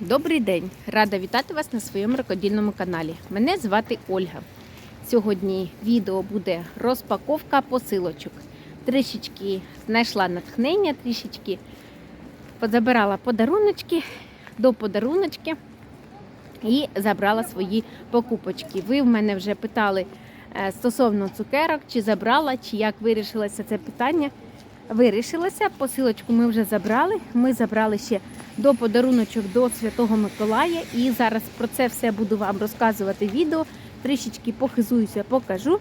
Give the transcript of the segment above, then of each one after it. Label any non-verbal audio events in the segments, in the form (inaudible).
Добрий день! Рада вітати вас на своєму рукодільному каналі. Мене звати Ольга. Сьогодні відео буде розпаковка посилочок. Трішечки знайшла натхнення, трішечки позабирала подаруночки до подаруночки і забрала свої покупочки. Ви в мене вже питали е, стосовно цукерок, чи забрала, чи як вирішилося це питання. Вирішилося, посилочку ми вже забрали. Ми забрали ще до подаруночок до Святого Миколая. І зараз про це все буду вам розказувати відео. Трішечки похизуюся, покажу.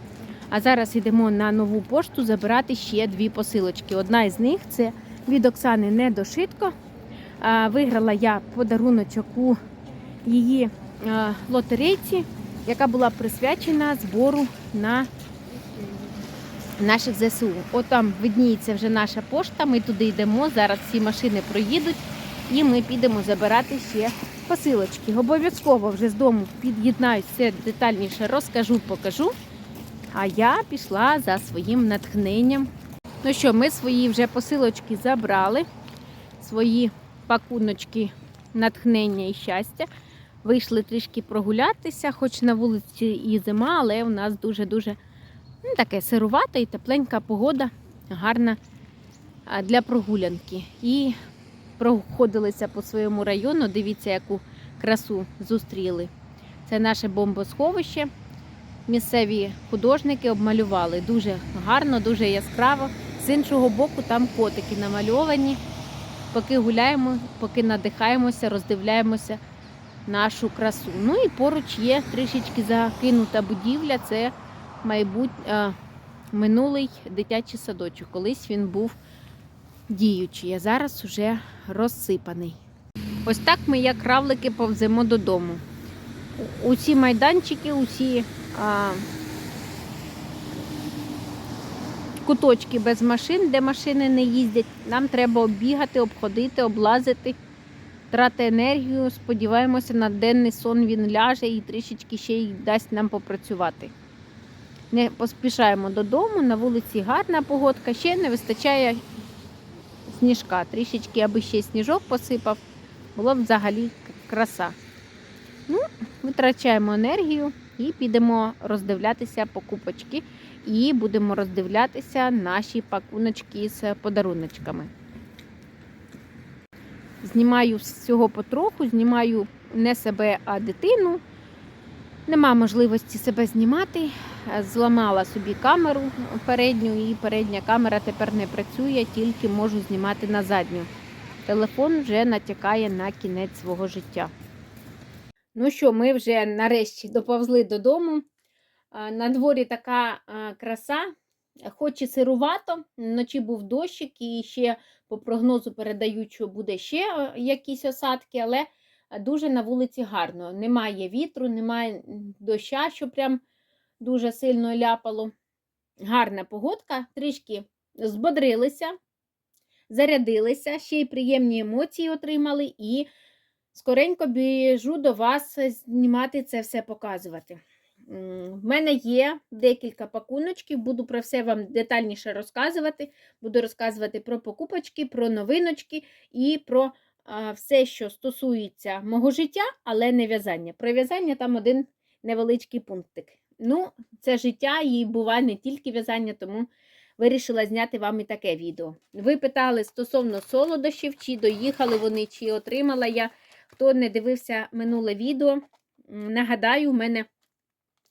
А зараз йдемо на нову пошту забирати ще дві посилочки. Одна із них це від Оксани Недошитко. Виграла я подаруночок у її лотерейці, яка була присвячена збору на наших ЗСУ. От там видніється вже наша пошта. Ми туди йдемо. Зараз всі машини проїдуть і ми підемо забирати ще посилочки. Обов'язково вже з дому під'єднаюсь, все детальніше розкажу, покажу. А я пішла за своїм натхненням. Ну що, ми свої вже посилочки забрали, свої пакуночки натхнення і щастя. Вийшли трішки прогулятися, хоч на вулиці і зима, але у нас дуже-дуже ну, таке сирувата і тепленька погода, гарна для прогулянки. І проходилися по своєму району. Дивіться, яку красу зустріли. Це наше бомбосховище. Місцеві художники обмалювали дуже гарно, дуже яскраво. З іншого боку, там котики намальовані. Поки гуляємо, поки надихаємося, роздивляємося нашу красу. Ну і поруч є трішечки закинута будівля. Це майбут... минулий дитячий садочок. Колись він був діючий, а зараз уже розсипаний. Ось так ми, як равлики, повземо додому. Усі майданчики, усі а, куточки без машин, де машини не їздять, нам треба оббігати, обходити, облазити, трати енергію. Сподіваємося, на денний сон він ляже і трішечки ще й дасть нам попрацювати. Не поспішаємо додому, на вулиці гарна погодка, ще не вистачає сніжка. Трішечки, аби ще сніжок посипав, було б взагалі краса. Ну, витрачаємо енергію і підемо роздивлятися покупочки. І будемо роздивлятися наші пакуночки з подаруночками. Знімаю всього потроху, знімаю не себе, а дитину. Нема можливості себе знімати. Зламала собі камеру передню, і передня камера тепер не працює, тільки можу знімати на задню. Телефон вже натякає на кінець свого життя. Ну що, ми вже нарешті доповзли додому. А, На дворі така краса, хоч і сирувато, вночі був дощик, і ще по прогнозу передають, що буде ще е, якісь осадки, але дуже на вулиці гарно. Немає вітру, немає доща, що прям дуже сильно ляпало. Гарна погодка, трішки збодрилися, зарядилися, ще й приємні емоції отримали, і скоренько біжу до вас знімати це все показувати. В мене є декілька пакуночків, буду про все вам детальніше розказувати. Буду розказувати про покупочки, про новиночки і про все, що стосується мого життя, але не в'язання. Про в'язання там один невеличкий пунктик. Ну, це життя і буває не тільки в'язання, тому вирішила зняти вам і таке відео. Ви питали стосовно солодощів, чи доїхали вони, чи отримала я. Хто не дивився минуле відео, нагадаю, у мене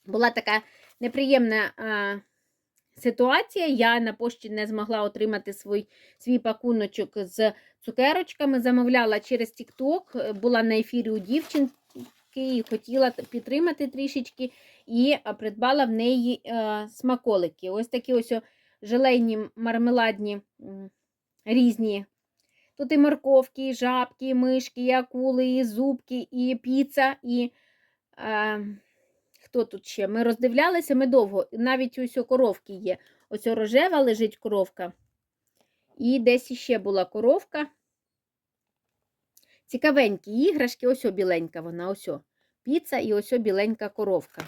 була така неприємна а, ситуація. Я на пошті не змогла отримати свій, свій пакуночок з цукерочками. Замовляла через TikTok, була на ефірі у дівчинки і хотіла підтримати трішечки, і придбала в неї а, смаколики. Ось такі ось желейні мармеладні різні. Тут і морковки, і жабки, і мишки, і акули, і зубки, і піца, і. Е, Хто тут ще? Ми роздивлялися, ми довго. Навіть ось у коровки є. Ось рожева лежить коровка. І десь іще була коровка. Цікавенькі іграшки, ось о біленька вона, ось о. Піца і ось о біленька коровка.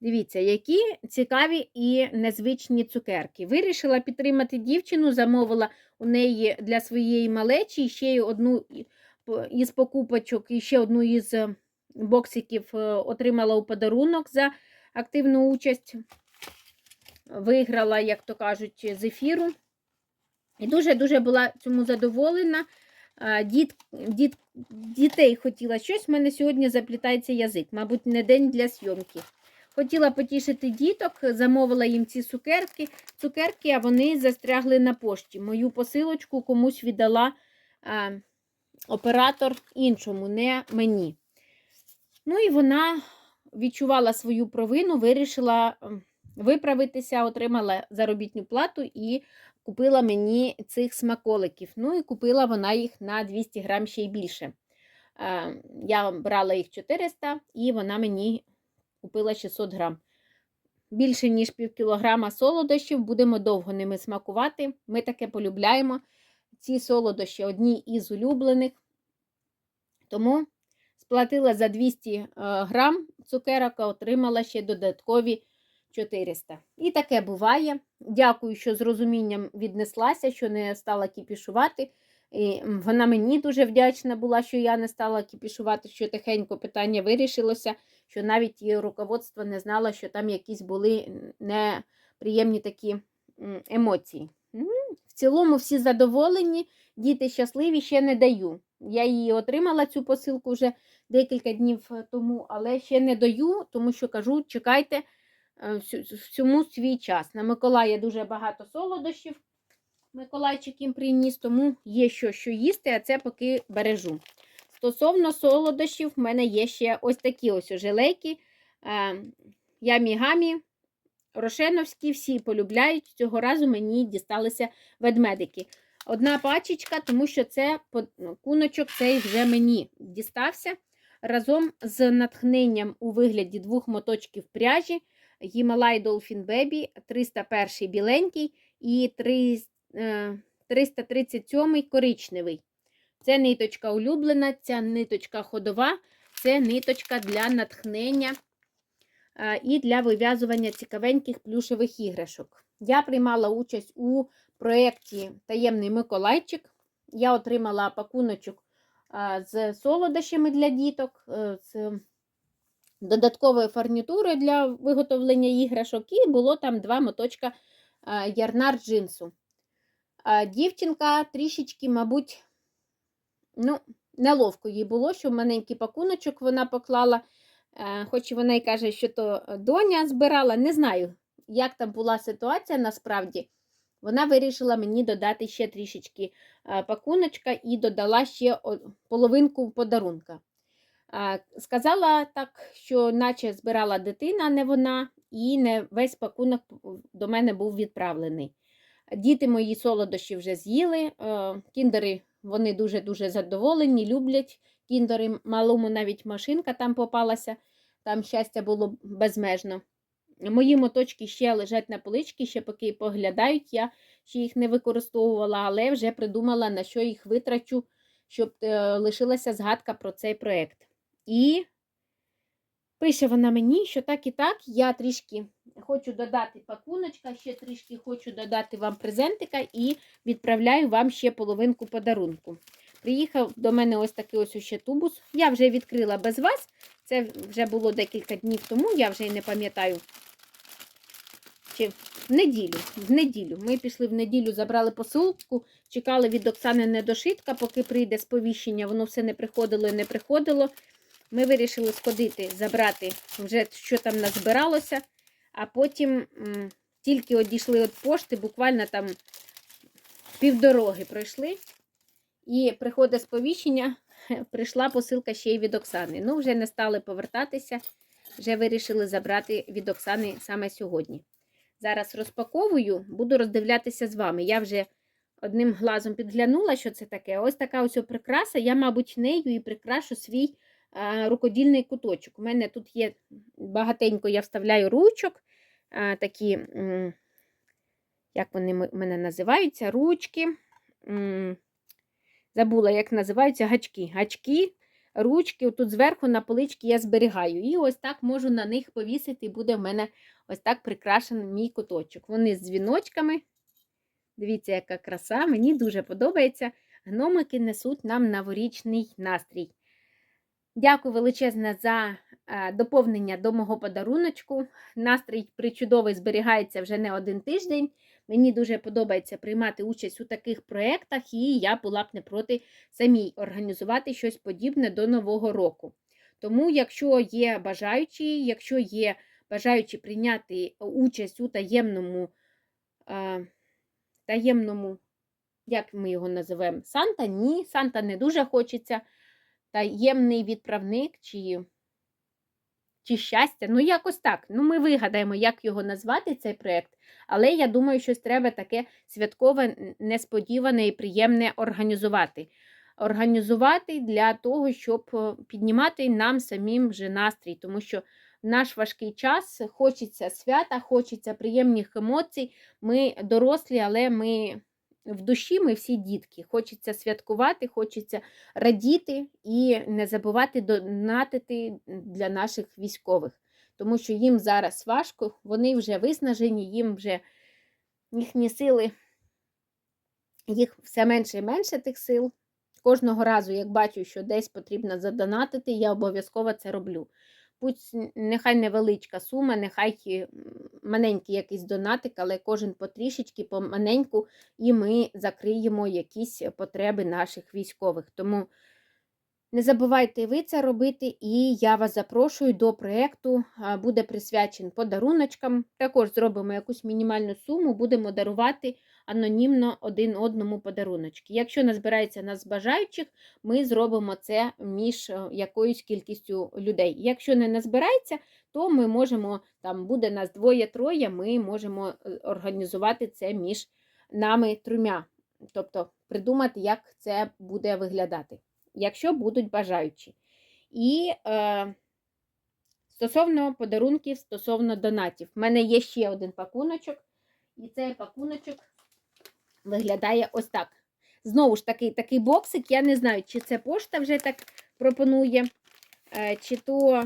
Дивіться, які цікаві і незвичні цукерки. Вирішила підтримати дівчину, замовила у неї для своєї малечі ще одну із покупочок і ще одну із е, боксиків е, отримала у подарунок за активну участь. Виграла, як то кажуть, з ефіру. І дуже-дуже була цьому задоволена. Діт, діт, дітей хотіла щось. в мене сьогодні заплітається язик, мабуть, не день для зйомки. Хотіла потішити діток, замовила їм ці цукерки, цукерки, а вони застрягли на пошті. Мою посилочку комусь віддала а, оператор іншому, не мені. Ну і вона відчувала свою провину, вирішила виправитися, отримала заробітну плату і купила мені цих смаколиків. Ну і купила вона їх на 200 грам ще й більше. Е, Я брала їх 400 і вона мені купила 600 грам. Більше, ніж пів кілограма солодощів, будемо довго ними смакувати. Ми таке полюбляємо. Ці солодощі одні із улюблених. Тому сплатила за 200 е, грам цукерок, отримала ще додаткові 400. І таке буває. Дякую, що з розумінням віднеслася, що не стала кіпішувати. І вона мені дуже вдячна була, що я не стала кіпішувати, що тихенько питання вирішилося, що навіть її руководство не знало, що там якісь були неприємні такі емоції. В цілому всі задоволені, діти щасливі, ще не даю. Я її отримала цю посилку вже декілька днів тому, але ще не даю, тому що кажу, чекайте всьому свій час. На Миколая дуже багато солодощів. Миколайчик їм приніс, тому є що, що їсти, а це поки бережу. Стосовно солодощів, в мене є ще ось такі ось желейки. Е, Ямі-гамі, рошеновські, всі полюбляють. Цього разу мені дісталися ведмедики. Одна пачечка, тому що це ну, куночок цей вже мені дістався. Разом з натхненням у вигляді двох моточків пряжі Himalaya Dolphin Baby 301 біленький і 3, е, 337 коричневий. Це ниточка улюблена, ця ниточка ходова, це ниточка для натхнення е, і для вив'язування цікавеньких плюшевих іграшок. Я приймала участь у проєкті Таємний Миколайчик. Я отримала пакуночок е, з солодощами для діток, з додатковою фарнітурою для виготовлення іграшок, і було там два моточка ярнар джинсу. Дівчинка трішечки, мабуть, ну, неловко їй було, що маленький пакуночок вона поклала, е, хоч вона й каже, що то доня збирала. Не знаю, як там була ситуація насправді. Вона вирішила мені додати ще трішечки е, пакуночка і додала ще половинку подарунка. Сказала так, що наче збирала дитина, не вона, і не весь пакунок до мене був відправлений. Діти мої солодощі вже з'їли. Кіндери вони дуже-дуже задоволені, люблять кіндери. Малому навіть машинка там попалася, там щастя було безмежно. Мої моточки ще лежать на поличці, ще поки поглядають, я ще їх не використовувала, але вже придумала, на що їх витрачу, щоб е, лишилася згадка про цей проєкт. І пише вона мені, що так і так, я трішки хочу додати пакуночка, ще трішки хочу додати вам презентика і відправляю вам ще половинку подарунку. Приїхав до мене ось такий ось ще тубус. Я вже відкрила без вас. Це вже було декілька днів тому, я вже й не пам'ятаю. Чи в неділю. В неділю. Ми пішли в неділю, забрали посилку, чекали від Оксани недошитка, поки прийде сповіщення, воно все не приходило і не приходило. Ми вирішили сходити, забрати вже, що там назбиралося, а потім тільки одійшли від пошти, буквально там півдороги пройшли. І приходить сповіщення, (laughs) прийшла посилка ще й від Оксани. Ну, вже не стали повертатися, вже вирішили забрати від Оксани саме сьогодні. Зараз розпаковую, буду роздивлятися з вами. Я вже одним глазом підглянула, що це таке. Ось така ось прикраса. Я, мабуть, нею і прикрашу свій рукодільний куточок. У мене тут є багатенько, я вставляю ручок, такі, як вони м- мене називаються, ручки. Забула, як називаються гачки. Гачки, ручки, тут зверху на полички я зберігаю. І ось так можу на них повісити, і буде в мене ось так прикрашений мій куточок. Вони з дзвіночками. Дивіться, яка краса, мені дуже подобається. гномики несуть нам новорічний настрій. Дякую величезне за е, доповнення до мого подаруночку. Настрій причудовий зберігається вже не один тиждень. Мені дуже подобається приймати участь у таких проєктах, і я була б не проти самій організувати щось подібне до Нового року. Тому, якщо є бажаючі, якщо є бажаючі прийняти участь у таємному, е, таємному, як ми його називаємо, Санта, ні, Санта не дуже хочеться. Таємний відправник чи, чи щастя. Ну, якось так. Ну, ми вигадаємо, як його назвати, цей проєкт. Але я думаю, щось треба таке святкове, несподіване і приємне організувати. Організувати для того, щоб е, піднімати нам самим вже настрій, тому що в наш важкий час хочеться свята, хочеться приємних емоцій. Ми дорослі, але ми в душі ми всі дітки. Хочеться святкувати, хочеться радіти і не забувати донатити для наших військових, тому що їм зараз важко, вони вже виснажені, їм вже їхні сили, їх все менше і менше тих сил. Кожного разу, як бачу, що десь потрібно задонатити, я обов'язково це роблю. Будь нехай невеличка сума, нехай маленький якийсь донатик, але кожен потрішечки, поманеньку, і ми закриємо якісь потреби наших військових. Тому не забувайте ви це робити, і я вас запрошую до проєкту, буде присвячен подаруночкам. Також зробимо якусь мінімальну суму, будемо дарувати анонімно один одному подаруночки. Якщо не збирається нас бажаючих, ми зробимо це між е, якоюсь кількістю людей. Якщо не назбирається, то ми можемо, там буде нас двоє-троє, ми можемо е, організувати це між нами трьома. Тобто придумати, як це буде виглядати якщо будуть бажаючі. І е, стосовно подарунків, стосовно донатів, в мене є ще один пакуночок, і цей пакуночок виглядає ось так. Знову ж таки, такий боксик, я не знаю, чи це пошта вже так пропонує, е, чи то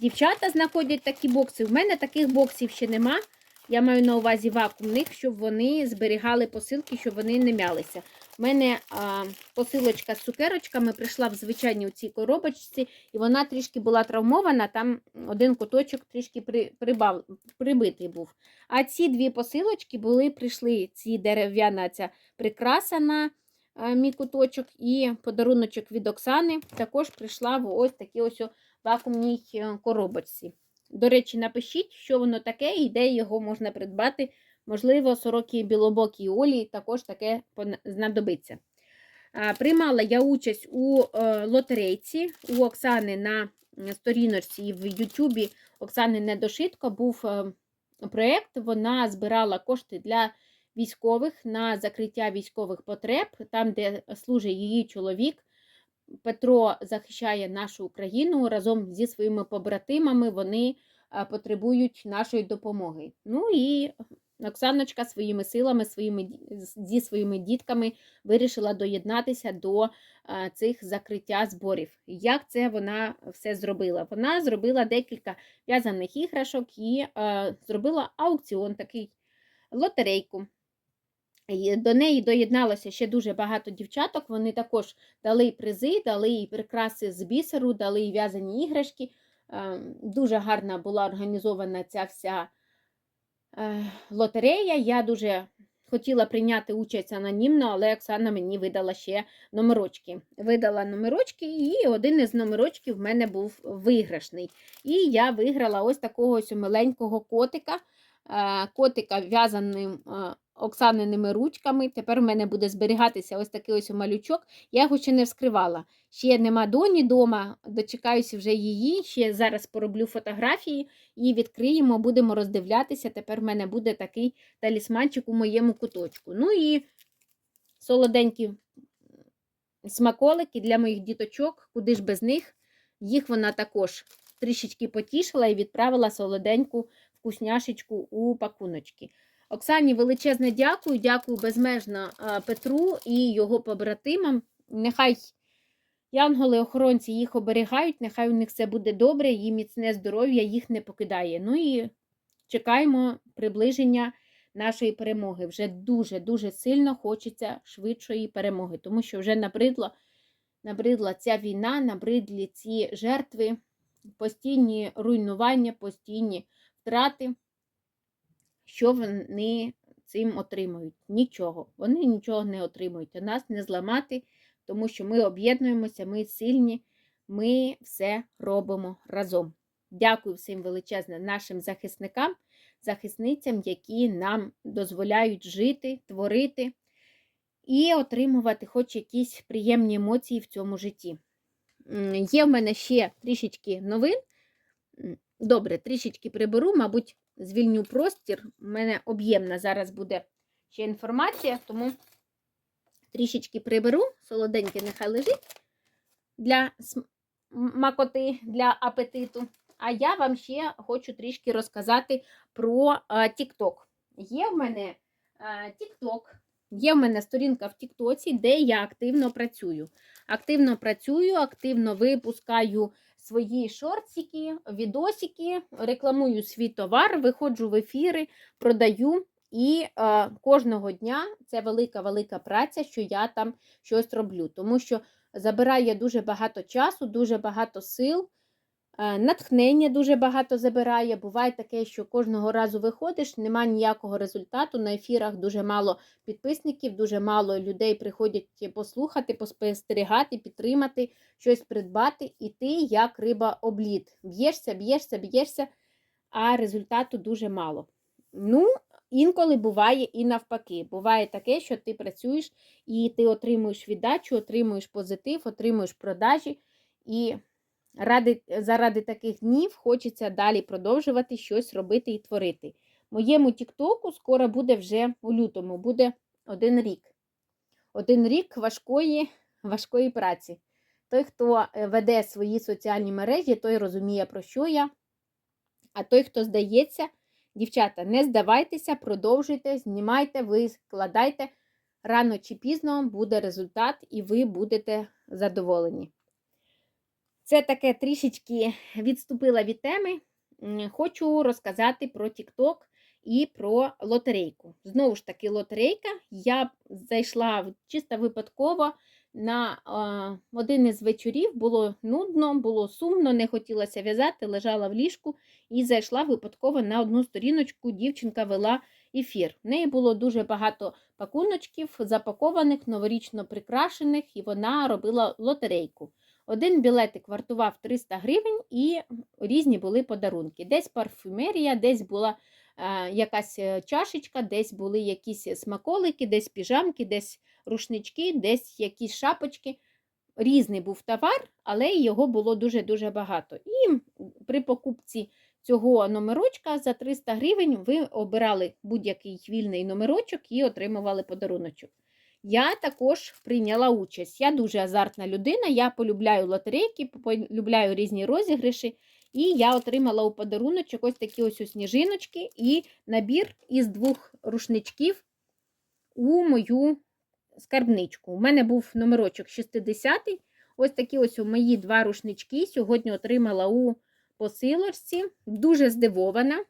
дівчата знаходять такі бокси. В мене таких боксів ще нема. Я маю на увазі вакуумних, щоб вони зберігали посилки, щоб вони не мялися. У мене а, посилочка з цукерочками прийшла в звичайній цій коробочці, і вона трішки була травмована, там один куточок трішки при, прибав, прибитий був. А ці дві посилочки були, прийшли ці дерев'яна ця прикраса на а, мій куточок, і подаруночок від Оксани також прийшла в ось такій ось вакуумній е, коробочці. До речі, напишіть, що воно таке і де його можна придбати. Можливо, сороки білобокій олії також таке знадобиться. Приймала я участь у е, лотерейці у Оксани на сторіночці в Ютубі Оксани Недошитко був е, проєкт. Вона збирала кошти для військових на закриття військових потреб, там, де служить її чоловік. Петро захищає нашу Україну разом зі своїми побратимами. Вони потребують нашої допомоги. Ну і Оксаночка своїми силами, своїми, зі своїми дітками вирішила доєднатися до цих закриття зборів. Як це вона все зробила? Вона зробила декілька в'язаних іграшок і зробила аукціон, такий лотерейку. До неї доєдналося ще дуже багато дівчаток. Вони також дали призи, дали і прикраси з бісеру, дали і в'язані іграшки. Ем, дуже гарна була організована ця вся е, лотерея. Я дуже хотіла прийняти участь анонімно, але Оксана мені видала ще номерочки. Видала номерочки, і один із номерочків в мене був виграшний. І я виграла ось такого ось миленького котика. Е, котика в'язаним е, Оксаниними ручками. Тепер в мене буде зберігатися ось такий ось малючок. Я його ще не вскривала. Ще нема доні дома, дочекаюся вже її. Ще зараз пороблю фотографії і відкриємо, будемо роздивлятися. Тепер в мене буде такий талісманчик у моєму куточку. Ну і солоденькі смаколики для моїх діточок, куди ж без них. Їх вона також трішечки потішила і відправила солоденьку вкусняшечку у пакуночки. Оксані величезне дякую, дякую безмежно Петру і його побратимам. Нехай янголи-охоронці їх оберігають, нехай у них все буде добре, їм міцне здоров'я їх не покидає. Ну і чекаємо приближення нашої перемоги. Вже дуже-дуже сильно хочеться швидшої перемоги, тому що вже набридла, набридла ця війна, набридлі ці жертви, постійні руйнування, постійні втрати. Що вони цим отримують? Нічого. Вони нічого не отримують. А нас не зламати, тому що ми об'єднуємося, ми сильні, ми все робимо разом. Дякую всім величезне нашим захисникам, захисницям, які нам дозволяють жити, творити і отримувати хоч якісь приємні емоції в цьому житті. Є в мене ще трішечки новин. Добре, трішечки приберу, мабуть, звільню простір. У мене об'ємна зараз буде ще інформація, тому трішечки приберу, солоденьке нехай лежить для макоти, для апетиту. А я вам ще хочу трішки розказати про а, TikTok. Є в мене а, TikTok, є в мене сторінка в Тіктоці, де я активно працюю. Активно працюю, активно випускаю свої шортики, відосики, рекламую свій товар, виходжу в ефіри, продаю. І е, кожного дня це велика-велика праця, що я там щось роблю, тому що забирає дуже багато часу, дуже багато сил, натхнення дуже багато забирає. Буває таке, що кожного разу виходиш, немає ніякого результату. На ефірах дуже мало підписників, дуже мало людей приходять послухати, поспостерігати, підтримати, щось придбати, і ти як риба облід. Б'єшся, б'єшся, б'єшся, а результату дуже мало. Ну, інколи буває і навпаки. Буває таке, що ти працюєш і ти отримуєш віддачу, отримуєш позитив, отримуєш продажі. І ради, заради таких днів хочеться далі продовжувати щось робити і творити. Моєму Тіктоку скоро буде вже у лютому, буде один рік. Один рік важкої, важкої праці. Той, хто е, веде свої соціальні мережі, той розуміє, про що я. А той, хто здається, дівчата, не здавайтеся, продовжуйте, знімайте, ви складайте. Рано чи пізно буде результат, і ви будете задоволені. Це таке трішечки відступила від теми. Хочу розказати про TikTok і про лотерейку. Знову ж таки, лотерейка. Я зайшла чисто випадково на один із вечорів. Було нудно, було сумно, не хотілося в'язати, лежала в ліжку і зайшла випадково на одну сторіночку. Дівчинка вела ефір. В неї було дуже багато пакуночків, запакованих, новорічно прикрашених, і вона робила лотерейку. Один білетик вартував 300 гривень, і різні були подарунки. Десь парфюмерія, десь була е, якась е, чашечка, десь були якісь смаколики, десь піжамки, десь рушнички, десь якісь шапочки. Різний був товар, але його було дуже-дуже багато. І при покупці цього номерочка за 300 гривень ви обирали будь-який вільний номерочок і отримували подаруночок. Я також прийняла участь. Я дуже азартна людина, я полюбляю лотерейки, полюбляю різні розіграші. І я отримала у подаруночок ось такі ось сніжиночки і набір із двох рушничків у мою скарбничку. У мене був номерочок 60 Ось такі ось у мої два рушнички. Сьогодні отримала у посилочці. Дуже здивована.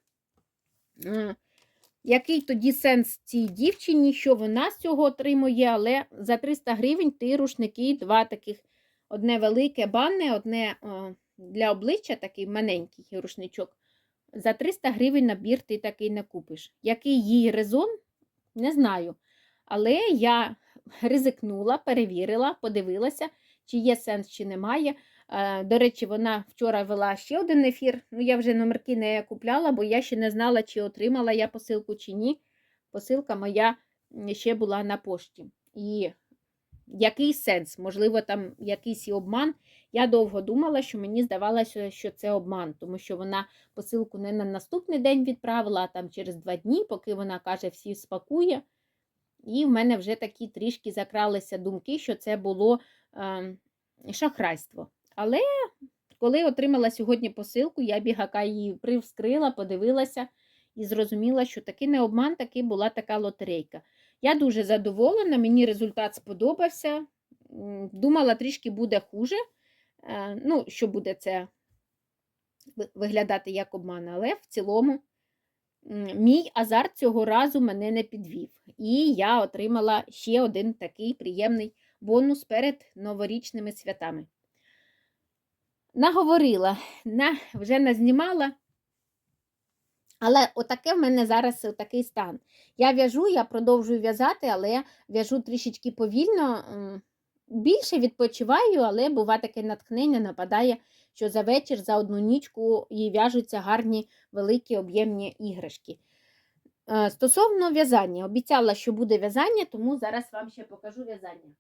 Який тоді сенс цій дівчині, що вона з цього отримує, але за 300 гривень ти рушники, два таких, одне велике банне, одне е, для обличчя, такий маленький рушничок. За 300 гривень набір ти такий не купиш. Який її резон, не знаю. Але я ризикнула, перевірила, подивилася, чи є сенс, чи немає. Е, До речі, вона вчора вела ще один ефір. Ну, я вже номерки не купляла, бо я ще не знала, чи отримала я посилку, чи ні. Посилка моя ще була на пошті. І який сенс? Можливо, там якийсь і обман. Я довго думала, що мені здавалося, що це обман, тому що вона посилку не на наступний день відправила, а там через два дні, поки вона каже, всі спакує. І в мене вже такі трішки закралися думки, що це було е, шахрайство. Але коли отримала сьогодні посилку, я бігака її привскрила, подивилася і зрозуміла, що таки не обман, таки була така лотерейка. Я дуже задоволена, мені результат сподобався. Думала, трішки буде хуже. Е, Ну, що буде це виглядати як обман, але в цілому мій азарт цього разу мене не підвів. І я отримала ще один такий приємний бонус перед новорічними святами. Наговорила, на, вже назнімала. Але отаке в мене зараз такий стан. Я в'яжу, я продовжую в'язати, але в'яжу трішечки повільно. Більше відпочиваю, але бува таке натхнення нападає, що за вечір, за одну нічку і в'яжуться гарні великі об'ємні іграшки. Е, Стосовно в'язання, обіцяла, що буде в'язання, тому зараз вам ще покажу в'язання.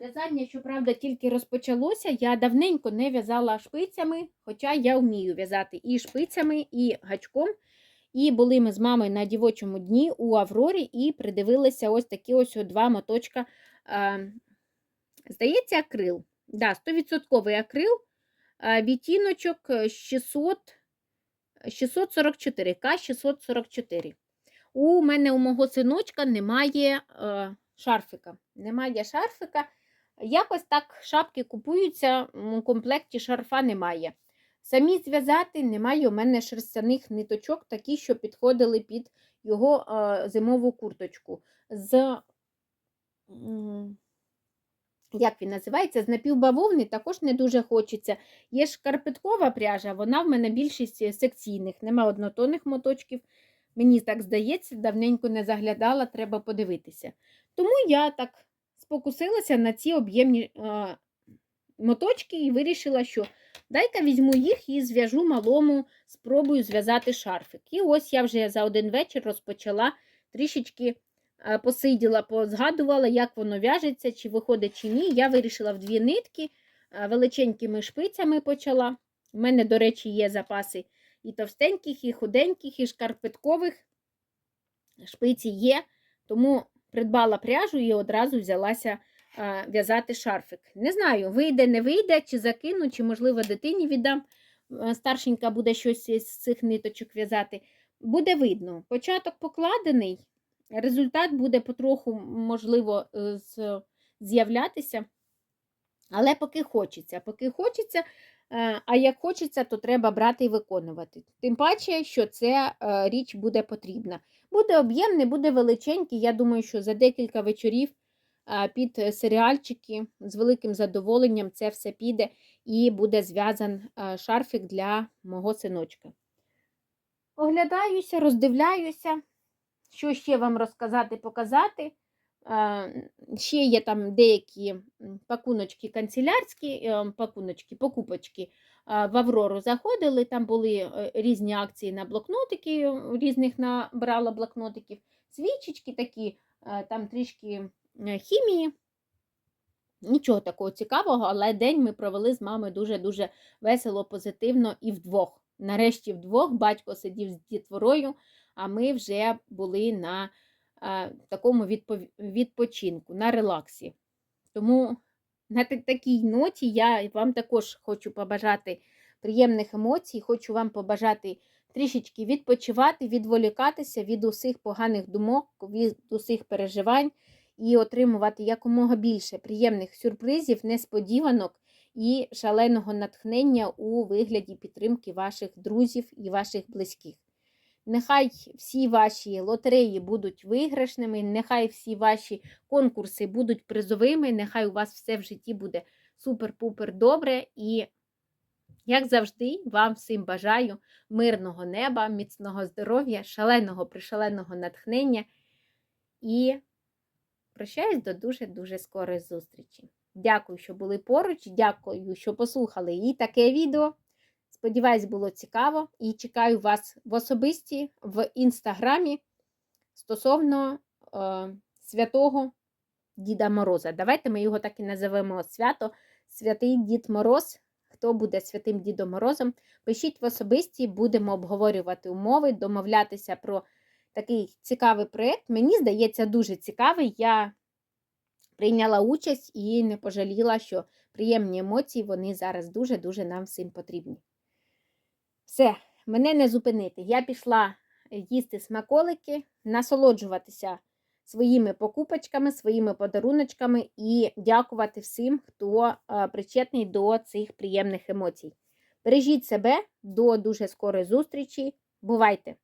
В'язання, щоправда, тільки розпочалося. Я давненько не в'язала шпицями, хоча я вмію в'язати і шпицями, і гачком. І були ми з мамою на дівочому дні у Аврорі і придивилися ось такі ось два моточка. Здається, акрил. Да, 100% акрил, відтіночок 600, 644, К644. У мене у мого синочка немає е, шарфика. Немає шарфика. Якось так шапки купуються, у комплекті шарфа немає. Самі зв'язати немає у мене шерстяних ниточок, такі, що підходили під його зимову курточку. З, як він називається, з напівбавовни також не дуже хочеться. Є шкарпеткова пряжа, вона в мене більшість секційних, нема однотонних моточків. Мені так здається, давненько не заглядала, треба подивитися. Тому я так спокусилася на ці об'ємні е, моточки і вирішила, що дай-ка візьму їх і зв'яжу малому, спробую зв'язати шарфик. І ось я вже за один вечір розпочала трішечки посиділа, позгадувала, як воно в'яжеться, чи виходить, чи ні. Я вирішила в дві нитки, величенькими шпицями почала. У мене, до речі, є запаси і товстеньких, і худеньких, і шкарпеткових. Шпиці є, тому придбала пряжу і одразу взялася в'язати шарфик. Не знаю, вийде, не вийде, чи закину, чи, можливо, дитині віддам. Старшенька буде щось з цих ниточок в'язати. Буде видно. Початок покладений, результат буде потроху, можливо, е, з'являтися. Але поки хочеться, поки хочеться, е, а як хочеться, то треба брати і виконувати. Тим паче, що ця е, річ буде потрібна. Буде об'ємний, буде величенький. Я думаю, що за декілька вечорів під е, серіальчики з великим задоволенням це все піде і буде зв'язан шарфік для мого синочка. Оглядаюся, роздивляюся, що ще вам розказати, показати. Ще є там деякі пакуночки канцелярські, е, пакуночки, покупочки в Аврору заходили. Там були е, різні акції на блокнотики, е, різних набрала блокнотиків, свічечки такі, е, там трішки хімії. Нічого такого цікавого, але день ми провели з мамою дуже-дуже весело, позитивно і вдвох. Нарешті вдвох батько сидів з дітворою, а ми вже були на такому відпочинку, на релаксі. Тому на такій ноті я вам також хочу побажати приємних емоцій, хочу вам побажати трішечки відпочивати, відволікатися від усіх поганих думок, від усіх переживань і отримувати якомога більше приємних сюрпризів, несподіванок і шаленого натхнення у вигляді підтримки ваших друзів і ваших близьких. Нехай всі ваші лотереї будуть виграшними, нехай всі ваші конкурси будуть призовими, нехай у вас все в житті буде супер-пупер добре. І, як завжди, вам всім бажаю мирного неба, міцного здоров'я, шаленого пришаленого натхнення і прощаюсь до дуже-дуже скорої зустрічі. Дякую, що були поруч, дякую, що послухали і таке відео. Сподіваюсь, було цікаво. І чекаю вас в особисті в інстаграмі стосовно е, святого Діда Мороза. Давайте ми його так і називемо свято Святий Дід Мороз. Хто буде святим Дідом Морозом? Пишіть в особисті, будемо обговорювати умови, домовлятися про такий цікавий проєкт. Мені здається, дуже цікавий. Я прийняла участь і не пожаліла, що приємні емоції вони зараз дуже-дуже нам всім потрібні. Все, мене не зупинити. Я пішла їсти смаколики, насолоджуватися своїми покупочками, своїми подаруночками і дякувати всім, хто е, причетний до цих приємних емоцій. Бережіть себе до дуже скорої зустрічі. Бувайте!